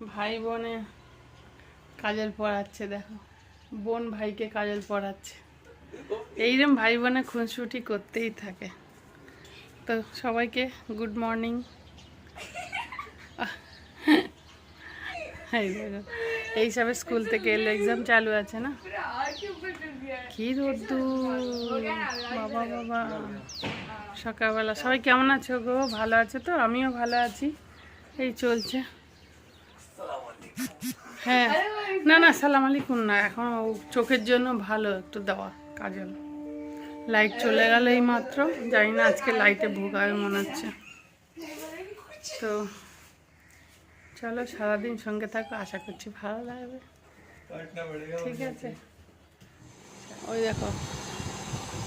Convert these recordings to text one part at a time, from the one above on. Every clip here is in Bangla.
ভাই বোনে কাজল পড়াচ্ছে, দেখো। বোন ভাইকে কাজল পড়াচ্ছে। এইরকম ভাই বোনে খুনসুটি করতেই থাকে। তো সবাইকে গুড মর্নিং। এই দেখো সবে স্কুল থেকে এলো এক্সাম চালু আছে না? কি রোদ্দুর, বাবা বাবা। সকালবেলা, সবাই কেমন আছো গো? ভালো আছে তো? আমিও ভালো আছি। এই চলছে। হ্যাঁ। না না, সালাম আলাইকুম না, এখন চোখের জন্য ভালো একটু দেওয়া কাজল। লাইট চলে গেল এই মাত্র জানি না আজকে লাইটে ভোগাবে মনে হচ্ছে। তো চলো, সারাদিন সঙ্গে থাকো, আশা করছি ভালো লাগবে। ঠিক আছে। ওই দেখো,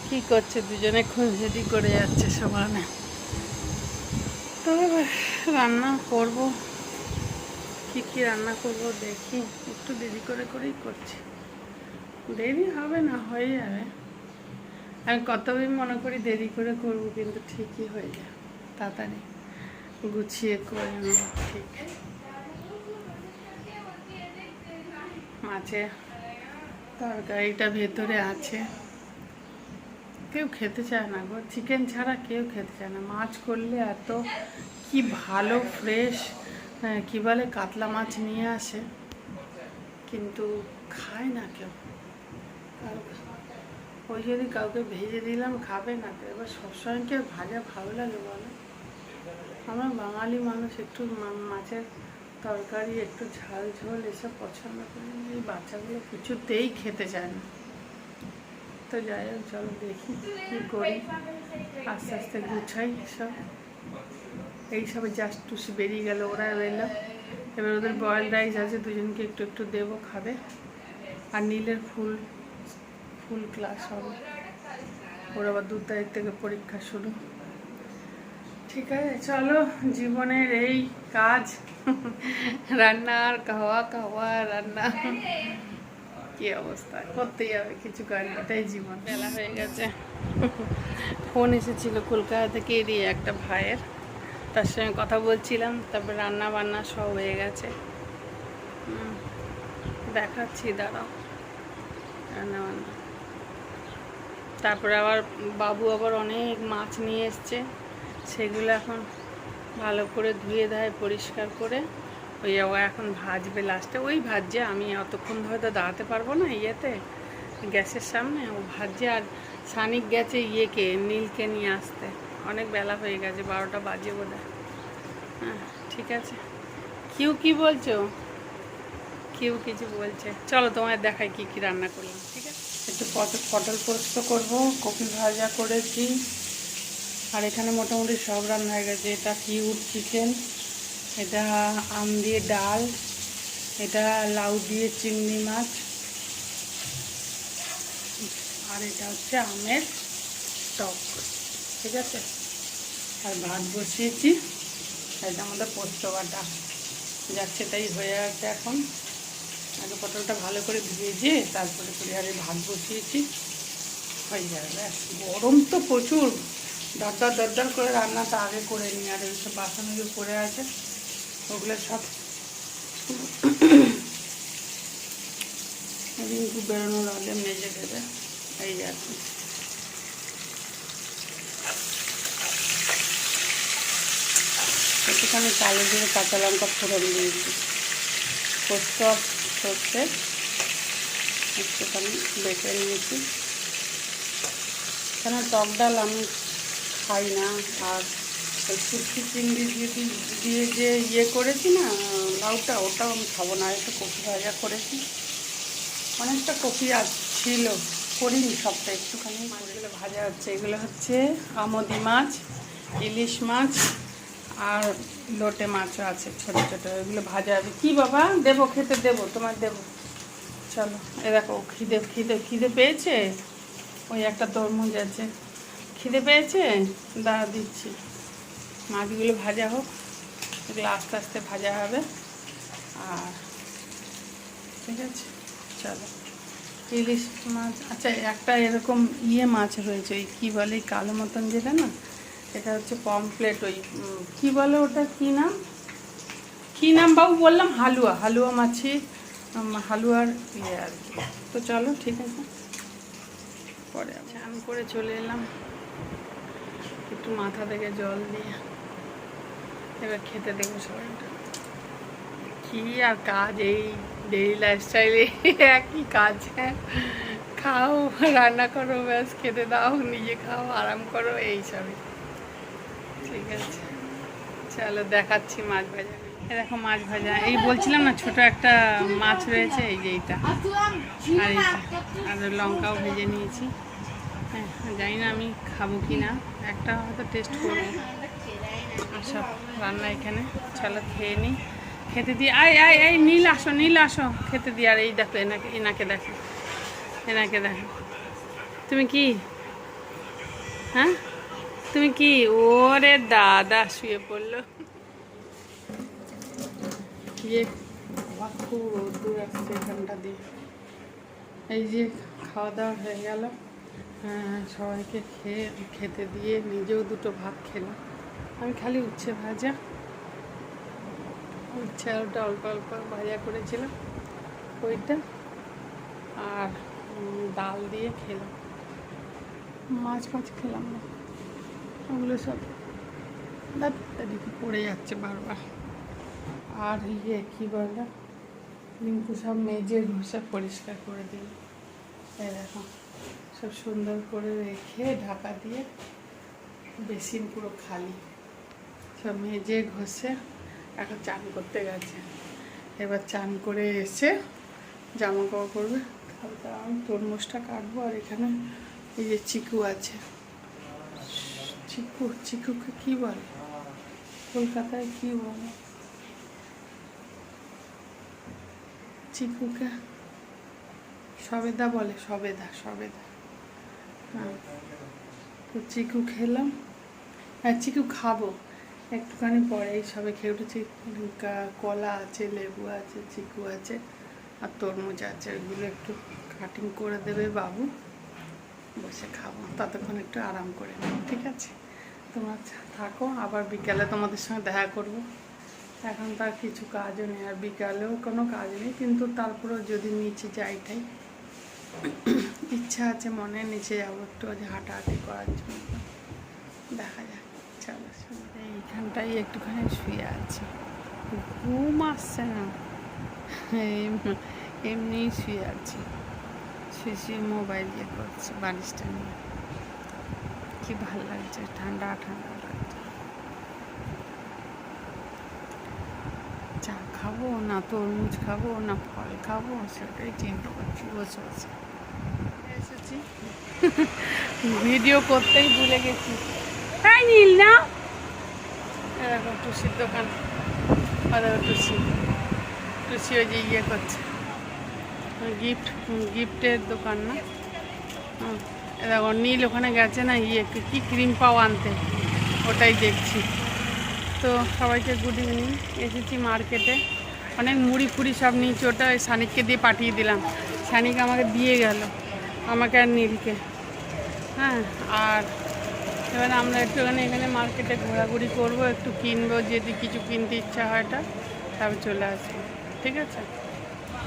কি করছে দুজনে খুঁজেদি করে যাচ্ছে সমানে। তো রান্না করব। কি কি রান্না করব দেখি। একটু দেরি করে করেই করছি। দেরি হবে না, হয়ে যাবে। আমি কতদিন মনে করি দেরি করে করব, কিন্তু ঠিকই হয়ে যায়। তাড়াতাড়ি গুছিয়ে করে ঠিক। মাছে তরকারিটা ভেতরে আছে। কেউ খেতে চায় না গো চিকেন ছাড়া কেউ খেতে চায় না। মাছ করলে এত কি ভালো ফ্রেশ কী বলে, কাতলা মাছ নিয়ে আসে, কিন্তু খায় না কেউ। ওই যদি কাউকে ভেজে দিলাম, খাবে না তো এবার সবসময় কেউ ভাজা ভালো লাগে বলো? আমরা বাঙালি মানুষ একটু মাছের তরকারি, একটু ঝাল ঝোল এসব পছন্দ করি এই বাচ্চাগুলো কিছুতেই খেতে চায় না। তো যাই হোক, চলো দেখি কী করি। আস্তে আস্তে গুছাই সব। এইসবে জাস্ট টুসি বেরিয়ে গেল, ওরা এলো। এবার ওদের বয়েল রাইস আছে, দুজনকে একটু একটু দেবো খাবে। আর নীলের ফুল ফুল ক্লাস হবে। ওর আবার দু তারিখ থেকে পরীক্ষা শুরু। ঠিক আছে, চলো, জীবনের এই কাজ। রান্নার খাওয়া খাওয়া রান্না। কি অবস্থা? করতেই হবে কিছু কাজ এটাই জীবন। বেলা হয়ে গেছে। ফোন এসেছিল কলকাতা থেকে এরিয়ে একটা ভাইয়ের। তার সঙ্গে কথা বলছিলাম, তারপর রান্না বান্না সব হয়ে গেছে। দেখাচ্ছি, দাঁড়াও। রান্না বান্না তারপরে আবার বাবু আবার অনেক মাছ নিয়ে এসছে, সেগুলো এখন ভালো করে ধুয়ে দেয় পরিষ্কার করে ওই ও এখন ভাজবে লাস্টে ওই ভাজছে, আমি অতক্ষণ ধরে তো দাঁড়াতে পারব না ইয়েতে, গ্যাসের সামনে। ও ভাজছে আর সানিক গেছে ইয়েকে, নীলকে নিয়ে আসতে। অনেক বেলা হয়ে গেছে, বারোটা বাজে বোধ হ্যাঁ ঠিক আছে। কিউ কি বলছো? কেউ কিছু বলছে। চলো তোমায় দেখাই কি কি রান্না করলাম, ঠিক আছে? একটু পটল পটল পোস্ত করব, কপি ভাজা করেছি। আর এখানে মোটামুটি সব রান্না হয়ে গেছে। এটা কিউট চিকেন, এটা আম দিয়ে ডাল, এটা লাউ দিয়ে চিংড়ি মাছ, আর এটা হচ্ছে আমের টক, ঠিক আছে? আর ভাত বসিয়েছি। এটা আমাদের পোস্ত বাটা। যাচ্ছে তাই হয়ে আছে এখন। আগে পটলটা ভালো করে ভেজে তারপরে পরিবারে ভাত বসিয়েছি। হয়ে যাবে, ব্যাস। গরম তো প্রচুর। দরদর দরদর করে রান্নাটা আগে করে নিই, আর ওইসব বাসনগুলো পড়ে আছে, ওগুলো সব রিঙ্কু বেরোনোর আগে মেজে দেবে। এই আর কি। একটুখানি কালো দিয়ে কাঁচা লঙ্কা ফোড়ন দিয়েছি। পোস্ত সর্ষে একটুখানি বেটে নিয়েছি। কেন টক ডাল আমি খাই না, আর শুটকি চিংড়ি দিয়ে দিয়ে যে ইয়ে করেছি না, লাউটা, ওটাও আমি খাব না একটু কপি ভাজা করেছি। অনেকটা কপি আর ছিল, করিনি সবটা, একটুখানি মাছগুলো ভাজা হচ্ছে। এগুলো হচ্ছে আমদি মাছ, ইলিশ মাছ আর লোটে মাছও আছে, ছোটো ছোটো, এগুলো ভাজা হবে। কী বাবা? দেবো, খেতে দেবো, তোমার দেবো। চলো, এ দেখো, খিদে খিদে খিদে পেয়েছে? ওই একটা তরমুজ আছে। খিদে পেয়েছে? দাঁড়া, দিচ্ছি। মাছগুলো ভাজা হোক, এগুলো আস্তে আস্তে ভাজা হবে। আর ঠিক আছে, চলো। ইলিশ মাছ আচ্ছা একটা এরকম ইয়ে মাছ রয়েছে, ওই কী বলে, কালো মতন যেটা না? এটা হচ্ছে পমপ্লেট ওই কী বলে ওটা, কী নাম? কী নাম বাবু বললাম? হালুয়া হালুয়া মাছি হালুয়ার ইয়ে আর কি। তো চলো, ঠিক আছে। পরে চান করে চলে এলাম। একটু মাথা থেকে জল দিয়ে এবার খেতে দেবো সবাইটা কি আর কাজ, এই ডেইলি লাইফস্টাইলে একই কাজ। হ্যাঁ খাও, রান্না করো, ব্যাস, খেতে দাও, নিজে খাও, আরাম করো, এই সবই। ঠিক আছে। চলো দেখাচ্ছি মাছ ভাজা। দেখো মাছ ভাজা। এই বলছিলাম না, ছোট একটা মাছ রয়েছে, এই যে এইটা। আর এই আর লঙ্কাও ভেজে নিয়েছি। হ্যাঁ জানি না আমি খাব কি না। একটা হয়তো টেস্ট করব। সব রান্না এখানে। চলো খেয়ে নিই খেতে দিয়ে আয় আয় আয়, নীল আসো নীল আসো। খেতে দিয়ে আর এই দেখো, এনাকে এনাকে দেখো। এনাকে দেখো। তুমি কি? হ্যাঁ? তুমি কি? ওরে দাদা শুয়ে পড়ল। ইয়ে খুব দিয়ে। এই যে খাওয়া দাওয়া হয়ে গেল। হ্যাঁ, সবাইকে খেয়ে খেতে দিয়ে নিজেও দুটো ভাত খেলাম। আমি খালি উচ্ছে ভাজা। উচ্ছে আলুটা অল্প অল্প ভাজা করেছিলাম ওইটা আর ডাল দিয়ে খেলাম। মাছ ফাছ খেলাম না। ওগুলো সব দাদিকে পড়ে যাচ্ছে বারবার। আর ইয়ে কী বলে? রিঙ্কু সব মেজে ঘষে পরিষ্কার করে দিল। এই দেখো, সব সুন্দর করে রেখে ঢাকা দিয়ে বেসিন পুরো খালি। সব মেজে ঘষে এখন চান করতে গেছে। এবার চান করে এসে জামা কাপড় করবে তারপর আমি তরমুজটা কাটবো আর এখানে এই যে চিকু আছে। চিকু চিকুকে কি বলে? কলকাতায় কি বলে? চিকুকে? সবেদা বলে, সবেদা সবেদা। হ্যাঁ তো চিকু খেলাম। হ্যাঁ চিকু খাব। একটুখানি পরে এই সবে খেয়ে উঠেছি। কলা আছে, লেবু আছে, চিকু আছে, আর তরমুজ আছে। ওইগুলো একটু কাটিং করে দেবে বাবু। বসে খাব। ততক্ষণ একটু আরাম করে ঠিক আছে? তোমরা থাকো, আবার বিকালে তোমাদের সঙ্গে দেখা করব। এখন তার কিছু কাজও নেই, আর বিকালেও কোনো কাজ নেই, কিন্তু তারপরেও যদি নিচে যাইটাই ইচ্ছা আছে মনে নিচে যাব একটু হাঁটাহাঁটি করার জন্য। দেখা যাক, চলো এইখানটাই একটুখানি শুয়ে আছি। ঘুম আসছে না। এম- এমনি শুয়ে আছি। শুয়ে শুয়ে মোবাইল ইয়ে করছি, বালিশটা নিয়ে। কি ভালো লাগছে ঠান্ডা ঠান্ডা লাগছে। চা খাব না তরমুজ খাব না ফল খাব সেটাই চিন্তা করছি বসে বসে। এসেছি। ভিডিও করতেই ভুলে গেছি। তাই নীল না? এরকম টুসির দোকান। ওদের টুসি। টুসি ওই যে ইয়ে করছে। গিফট গিফটের দোকান না? হুম, এ দেখো, নীল ওখানে গেছে না ইয়ে কি- ক্রিম পাও আনতে, ওটাই দেখছি। তো সবাইকে গুড ইভিনিং এসেছি মার্কেটে অনেক মুড়ি ফুড়ি সব নিয়েছি, ওটা ওই সানিককে দিয়ে পাঠিয়ে দিলাম। সানিক আমাকে দিয়ে গেল, আমাকে আর নীলকে। হ্যাঁ আর এবার আমরা একটুখানি এখানে মার্কেটে ঘোরাঘুরি করব, একটু কিনবো, যদি কিছু কিনতে ইচ্ছা হয় এটা, তারপর চলে আসব। ঠিক আছে?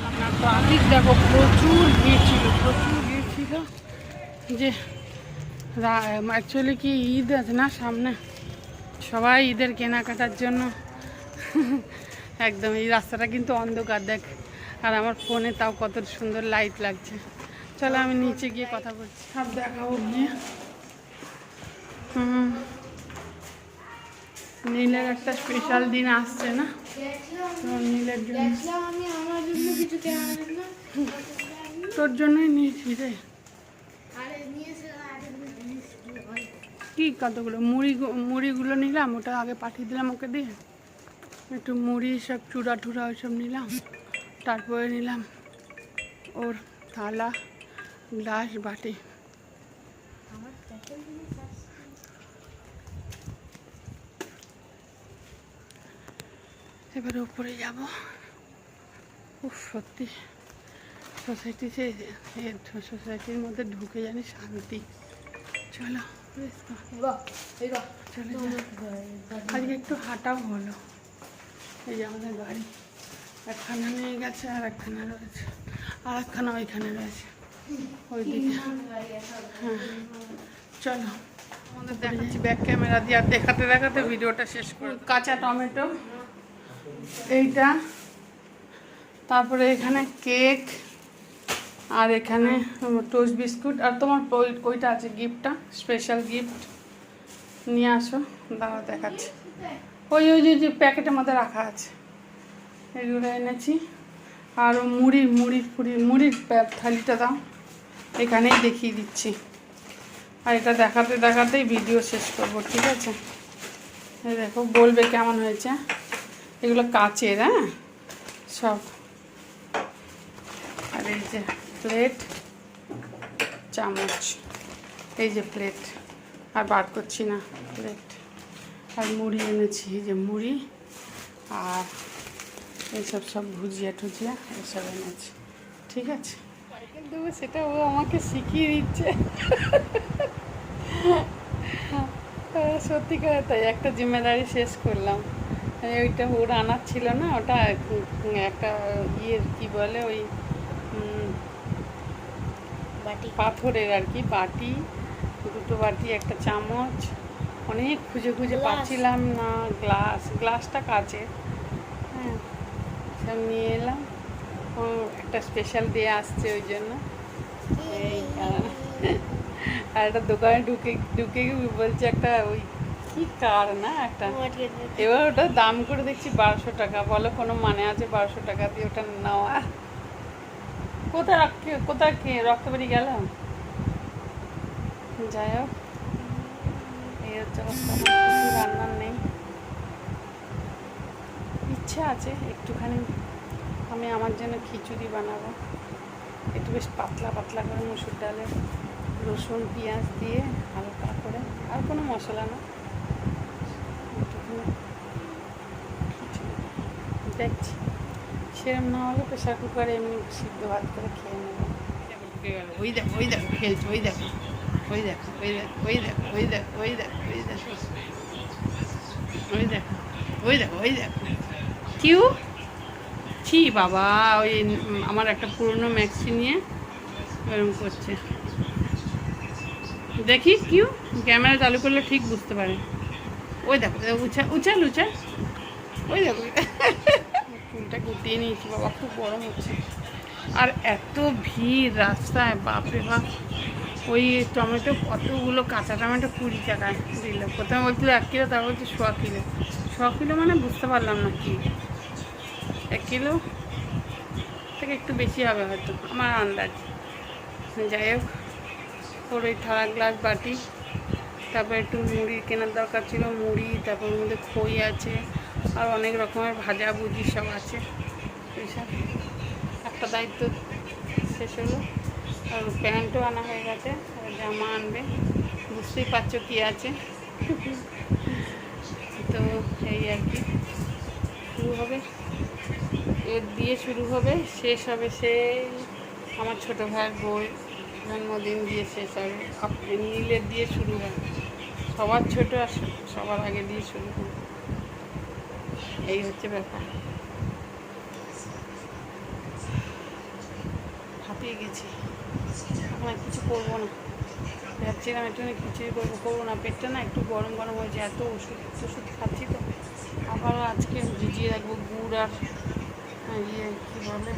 আপনার তো ট্রাফিক দেখো, প্রচুর ভিড় ছিল, প্রচুর যে অ্যাকচুয়ালি কি ঈদ আছে না সামনে? সবাই ঈদের কেনাকাটার জন্য একদম এই রাস্তাটা কিন্তু অন্ধকার দেখ। আর আমার ফোনে তাও কত সুন্দর লাইট লাগছে। চলো আমি নিচে গিয়ে কথা বলছি। সব দেখাবো গিয়ে। হুম। নীলের একটা স্পেশাল দিন আসছে না? নীলের জন্য। তোর জন্যই নিয়েছি রে আরে নিয়েছে আরে জিনিস কি কতগুলো? মুড়ি মুড়িগুলো নিলাম, ওটা আগে পাঠিয়ে দিলাম ওকে দিয়ে। একটু মুড়ি, সব চূড়া টুড়া ওইসব নিলাম। তারপরে নিলাম ওর থালা, গ্লাস, বাটি। এবার উপরে যাব। খুব সত্যি। সোসাইটিতে সোসাইটির মধ্যে ঢুকে জানি শান্তি। চলো আজকে একটু হাঁটাও হলো। এই যে আমাদের গাড়ি একখানা নিয়ে গেছে আর একখানা রয়েছে। আর একখানা ওইখানে রয়েছে। ওইদিকে হ্যাঁ। চলো। আমাদের দেখাচ্ছি ব্যাক ক্যামেরা দিয়ে। আর দেখাতে দেখাতে ভিডিওটা শেষ করে কাঁচা টমেটো। এইটা। তারপরে এখানে কেক আর এখানে টোস্ট বিস্কুট আর তোমার ওই- ওইটা আছে গিফটটা স্পেশাল গিফট নিয়ে আসো দাঁড়া দেখাচ্ছি। ওই ওই যে- প্যাকেটের মধ্যে রাখা আছে। এগুলো এনেছি। আর মুড়ি মুড়ির ফুড়ি মুড়ির থালিটা দাও। এখানেই দেখিয়ে দিচ্ছি। আর এটা দেখাতে, দেখাতেই ভিডিও শেষ করব, ঠিক আছে? দেখো, বলবে কেমন হয়েছে। এগুলো কাচের হ্যাঁ? সব। আর এই যে প্লেট চামচ এই যে প্লেট আর বার করছি না প্লেট। আর মুড়ি এনেছি এই যে মুড়ি আর এইসব সব ভুজিয়া টুজিয়া এসব এনেছি। ঠিক আছে? কিন্তু সেটা ও আমাকে শিখিয়ে দিচ্ছে। হ্যাঁ, সত্যিকার তাই একটা জিম্মেদারি শেষ করলাম। ওইটা ওর আনার ছিল না ওটা একটা ইয়ের কি বলে ওই বাটি। পাথরের আর কি বাটি দুটো বাটি একটা চামচ। অনেক খুঁজে খুঁজে পাচ্ছিলাম না গ্লাস গ্লাসটা কাচের হ্যাঁ। সব নিয়ে এলাম। ও একটা স্পেশাল ডে আসছে ওই জন্য। এই আর একটা দোকানে ঢুকে ঢুকে বলছে একটা ওই কি কার না একটা? এবার ওটা দাম করে দেখছি বারোশো টাকা। বলো কোনো মানে আছে বারোশো টাকা দিয়ে ওটা নেওয়া? কোথায় কোথায় রক্তবাড়ি গেল? যাই হোক, এই হচ্ছে রান্নার নেই। ইচ্ছা আছে একটুখানি আমি আমার জন্য খিচুড়ি বানাবো। একটু বেশ পাতলা পাতলা করে মুসুর ডালে রসুন, পেঁয়াজ দিয়ে হালকা করে, আর কোনো মশলা না। একটুখানি। দেখছি। সেরম না হলে প্রেশার কুকারে এমনি সিদ্ধ ভাত করে খেয়ে নেব ওই দেখো ওই দেখো খেলছে ওই দেখো ওই দেখো ওই দেখো ওই দেখো ওই দেখো ওই দেখো ওই দেখো ওই দেখো ওই দেখো ওই দেখো কিউ ছি বাবা ওই আমার একটা পুরনো ম্যাক্সি নিয়ে এরকম করছে দেখি কিউ ক্যামেরা চালু করলে ঠিক বুঝতে পারে ওই দেখো উচা উচাল উচাল ওই দেখো চুলটা গুটিয়ে নিয়েছি, বাবা, খুব গরম হচ্ছে। আর এত ভিড় রাস্তায়, বাপরে বাপ। ওই টমেটো, কতগুলো কাঁচা টমেটো কুড়ি টাকায় দিল। প্রথমে বলছিল এক কিলো, তারপর বলছে সোয়া কিলো। সোয়া কিলো মানে বুঝতে পারলাম না কি। এক কিলো থেকে একটু বেশি হবে হয়তো, আমার আন্দাজ। যাই হোক, ওর ওই থালা গ্লাস বাটি, তারপর একটু মুড়ি কেনার দরকার ছিল, মুড়ি, তারপর মধ্যে খই আছে। আর অনেক রকমের ভাজা ভুজি সব আছে। এইসব একটা দায়িত্ব শেষ হলো। আর প্যান্টও আনা হয়ে গেছে। জামা আনবে। বুঝতেই পারছ কী আছে। তো এই আর কি। শুরু হবে। এর দিয়ে শুরু হবে। শেষ হবে সেই আমার ছোটো ভাইয়ের বই। জন্মদিন দিয়ে শেষ হবে। নীলের দিয়ে শুরু হয় সবার ছোট আর সবার আগে দিয়ে শুরু হয় এই হচ্ছে ব্যাপার। হাঁপিয়ে গেছি। এখন কিছু করব না। ভাবছিলাম একটু খিচুড়ি করব করব না। পেটটা না একটু গরম গরম হয়েছে, এত ওষুধ ওষুধ খাচ্ছি তো। আবারও আজকে ভিজিয়ে রাখব গুড় আর ইয়ে কী বলে,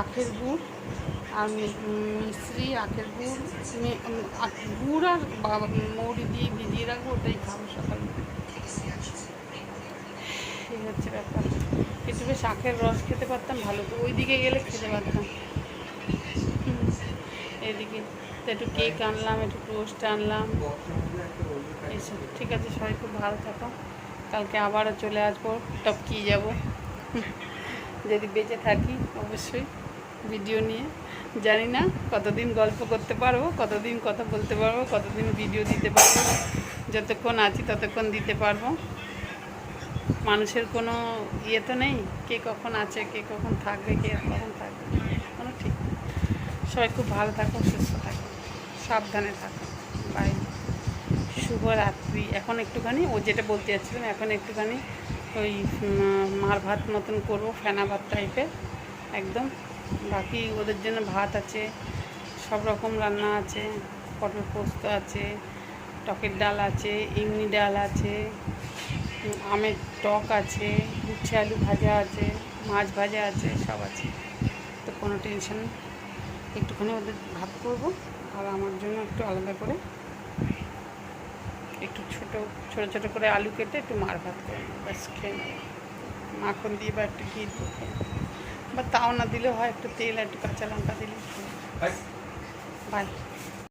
আখের গুড় আর মিশ্রি আখের গুড় গুড় আর মৌরি দিয়ে রাখব ওটাই খাব সকালে এই হচ্ছে ব্যাপার আখের রস খেতে পারতাম, ভালো তো। ওই দিকে গেলে খেতে পারতাম। এদিকে একটু কেক আনলাম, একটু টোস্ট আনলাম। এইসব ঠিক আছে, সবাই খুব ভালো থাকো। কালকে আবারও চলে আসব টপকি যাব। যদি বেঁচে থাকি, অবশ্যই ভিডিও নিয়ে। জানি না কতদিন গল্প করতে পারব, কতদিন কথা বলতে পারব, কতদিন ভিডিও দিতে পারব, যতক্ষণ আছি ততক্ষণ দিতে পারব। মানুষের কোনো ইয়ে তো নেই। কে কখন আছে, কে কখন থাকবে, কে কখন থাকবে। কোনো ঠিক সবাই খুব ভালো থাকো, সুস্থ থাকো, সাবধানে থাকো। বাই। শুভরাত্রি। এখন একটুখানি, ও যেটা বলতে যাচ্ছিলাম, এখন একটুখানি ওই মার ভাত মতন করব, ফেনা ভাত টাইপের একদম। বাকি ওদের জন্য ভাত আছে, সব রকম রান্না আছে, পটল পোস্ত আছে, টকের ডাল আছে, ইমনি ডাল আছে আমের টক আছে উচ্ছে আলু ভাজা আছে মাছ ভাজা আছে সব আছে। তো কোনো টেনশন একটুখানি ওদের ভাত করব আর আমার জন্য একটু আলাদা করে একটু ছোটো ছোটো ছোটো করে আলু কেটে একটু মার ভাত করে ব্যাস খেয়ে নেব। মাখন দিয়ে বা একটু ঘি দিয়ে। বা তাও না দিলেও হয় একটু তেল একটু কাঁচা লঙ্কা দিলে। বাই।